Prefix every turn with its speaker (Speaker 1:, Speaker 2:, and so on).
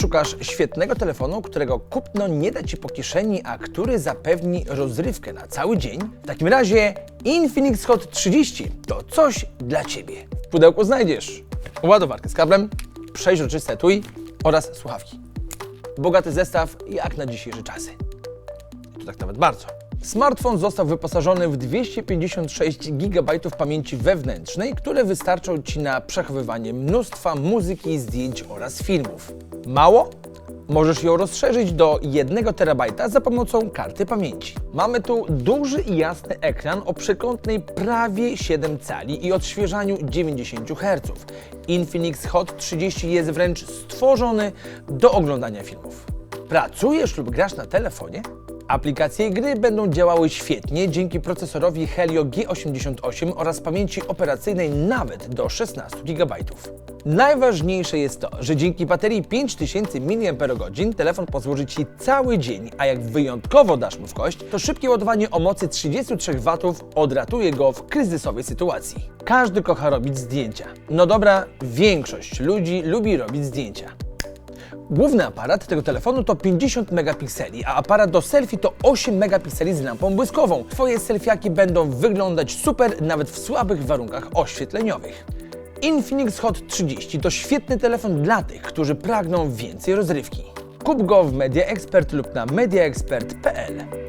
Speaker 1: Szukasz świetnego telefonu, którego kupno nie da Ci po kieszeni, a który zapewni rozrywkę na cały dzień? W takim razie Infinix Hot 30 to coś dla Ciebie. W pudełku znajdziesz ładowarkę z kablem, przeźroczysty etui oraz słuchawki. Bogaty zestaw jak na dzisiejsze czasy. To tak nawet bardzo. Smartfon został wyposażony w 256 GB pamięci wewnętrznej, które wystarczą Ci na przechowywanie mnóstwa muzyki, zdjęć oraz filmów. Mało? Możesz ją rozszerzyć do 1 TB za pomocą karty pamięci. Mamy tu duży i jasny ekran o przekątnej prawie 7 cali i odświeżaniu 90 Hz. Infinix Hot 30 jest wręcz stworzony do oglądania filmów. Pracujesz lub grasz na telefonie? Aplikacje i gry będą działały świetnie dzięki procesorowi Helio G88 oraz pamięci operacyjnej nawet do 16 GB. Najważniejsze jest to, że dzięki baterii 5000 mAh telefon pozwoli Ci cały dzień, a jak wyjątkowo dasz mu w kość, to szybkie ładowanie o mocy 33 W odratuje go w kryzysowej sytuacji. Każdy kocha robić zdjęcia. No dobra, większość ludzi lubi robić zdjęcia. Główny aparat tego telefonu to 50 megapikseli, a aparat do selfie to 8 megapikseli z lampą błyskową. Twoje selfiaki będą wyglądać super nawet w słabych warunkach oświetleniowych. Infinix Hot 30 to świetny telefon dla tych, którzy pragną więcej rozrywki. Kup go w Media Expert lub na mediaexpert.pl.